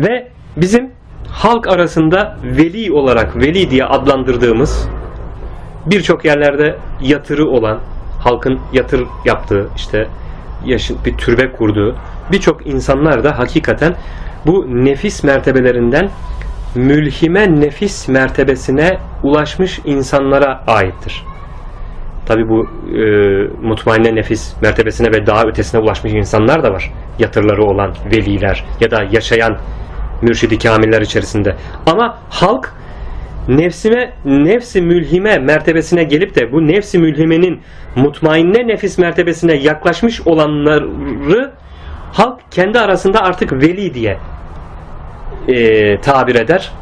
Ve bizim halk arasında veli olarak veli diye adlandırdığımız birçok yerlerde yatırı olan, halkın yatır yaptığı, işte yaşın bir türbe kurduğu birçok insanlar da hakikaten bu nefis mertebelerinden mülhime nefis mertebesine ulaşmış insanlara aittir. Tabi bu e, mutmainne nefis mertebesine ve daha ötesine ulaşmış insanlar da var. Yatırları olan veliler ya da yaşayan mürşidi kamiller içerisinde. Ama halk nefsime nefsi mülhime mertebesine gelip de bu nefsi mülhimenin mutmainne nefis mertebesine yaklaşmış olanları halk kendi arasında artık veli diye e, tabir eder,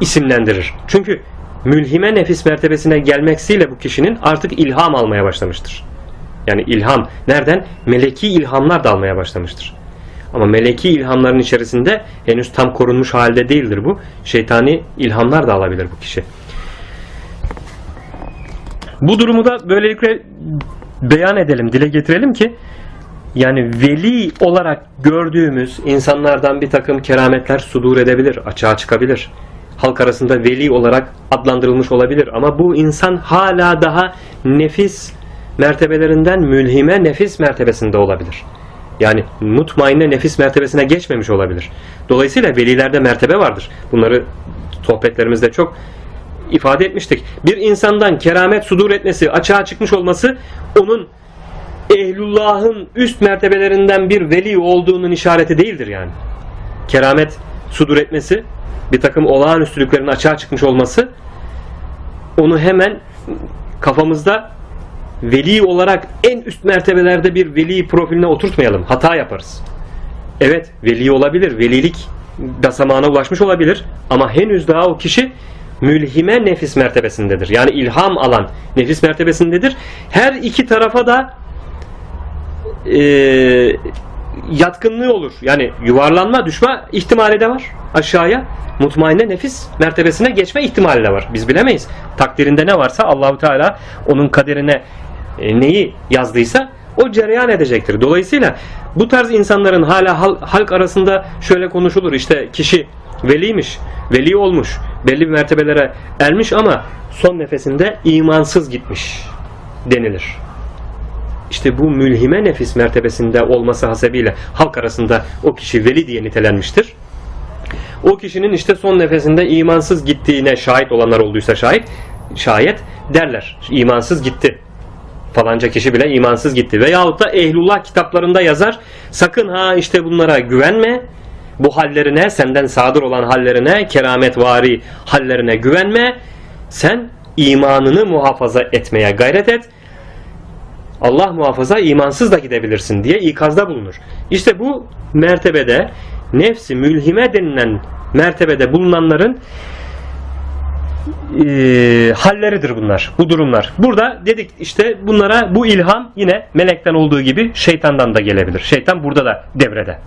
isimlendirir. Çünkü mülhime nefis mertebesine gelmeksiyle bu kişinin artık ilham almaya başlamıştır. Yani ilham nereden? Meleki ilhamlar da almaya başlamıştır. Ama meleki ilhamların içerisinde henüz tam korunmuş halde değildir bu. Şeytani ilhamlar da alabilir bu kişi. Bu durumu da böylelikle beyan edelim, dile getirelim ki yani veli olarak gördüğümüz insanlardan bir takım kerametler sudur edebilir, açığa çıkabilir. Halk arasında veli olarak adlandırılmış olabilir ama bu insan hala daha nefis mertebelerinden mülhime nefis mertebesinde olabilir. Yani mutmainne nefis mertebesine geçmemiş olabilir. Dolayısıyla velilerde mertebe vardır. Bunları sohbetlerimizde çok ifade etmiştik. Bir insandan keramet sudur etmesi, açığa çıkmış olması onun ehlullahın üst mertebelerinden bir veli olduğunun işareti değildir yani. Keramet sudur etmesi, bir takım olağanüstülüklerin açığa çıkmış olması onu hemen kafamızda veli olarak en üst mertebelerde bir veli profiline oturtmayalım. Hata yaparız. Evet, veli olabilir. Velilik basamağına ulaşmış olabilir. Ama henüz daha o kişi mülhime nefis mertebesindedir. Yani ilham alan nefis mertebesindedir. Her iki tarafa da e, yatkınlığı olur. Yani yuvarlanma, düşme ihtimali de var aşağıya. Mutmainne nefis mertebesine geçme ihtimali de var. Biz bilemeyiz. Takdirinde ne varsa Allahu Teala onun kaderine neyi yazdıysa o cereyan edecektir. Dolayısıyla bu tarz insanların hala hal- halk arasında şöyle konuşulur. İşte kişi veliymiş, veli olmuş, belli bir mertebelere ermiş ama son nefesinde imansız gitmiş denilir. İşte bu mülhime nefis mertebesinde olması hasebiyle halk arasında o kişi veli diye nitelenmiştir. O kişinin işte son nefesinde imansız gittiğine şahit olanlar olduysa şahit, şayet derler. İmansız gitti. Falanca kişi bile imansız gitti. Veyahut da ehlullah kitaplarında yazar. Sakın ha işte bunlara güvenme. Bu hallerine, senden sadır olan hallerine, kerametvari hallerine güvenme. Sen imanını muhafaza etmeye gayret et. Allah muhafaza imansız da gidebilirsin diye ikazda bulunur. İşte bu mertebede nefsi mülhime denilen mertebede bulunanların eee, halleridir bunlar, bu durumlar. Burada dedik işte bunlara bu ilham yine melekten olduğu gibi şeytandan da gelebilir. Şeytan burada da devrede.